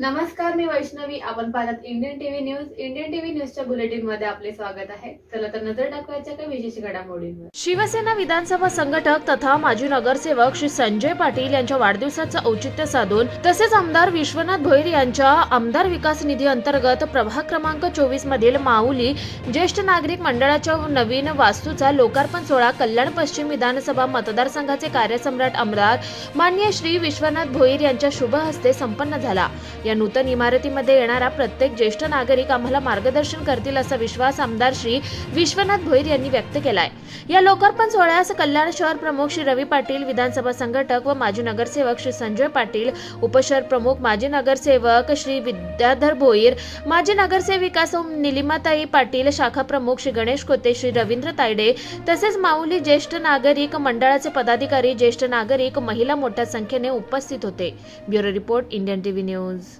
नमस्कार मी वैष्णवी. आपण पाहतात Indian TV news Indian TV न्यूजच्या बुलेटिनमध्ये आपले स्वागत आहे. चला तर नजर टाकवायच्या काही विशेष घडामोडींवर. शिवसेना विधानसभा संघटक तथा माजी नगरसेवक श्री संजय पाटील यांच्या वाढदिवसाचं औचित्य साधून तसेच आमदार विश्वनाथ भोईर यांच्या आमदार विकास निधी अंतर्गत प्रभाग क्रमांक चोवीस मधील माऊली ज्येष्ठ नागरिक मंडळाच्या नवीन वास्तूचा लोकार्पण सोहळा कल्याण पश्चिम विधानसभा मतदारसंघाचे कार्यसम्राट आमदार मान्य श्री विश्वनाथ भोईर यांच्या शुभ हस्ते संपन्न झाला. या नूतन इमारतीमध्ये येणारा प्रत्येक ज्येष्ठ नागरिक आम्हाला मार्गदर्शन करतील असा विश्वास आमदार श्री विश्वनाथ भोईर यांनी व्यक्त केलाय. या लोकार्पण सोहळ्यास कल्याण शहर प्रमुख श्री रवी पाटील विधानसभा संघटक व माजी नगरसेवक श्री संजय पाटील उपशहर प्रमुख माजी नगरसेवक श्री विद्याधर भोईर माजी नगरसेविका सौ निलिमाताई पाटील शाखा प्रमुख श्री गणेश कोते श्री रवींद्र तायडे तसेच माऊली ज्येष्ठ नागरिक मंडळाचे पदाधिकारी ज्येष्ठ नागरिक महिला मोठ्या संख्येने उपस्थित होते. Bureau report Indian TV news.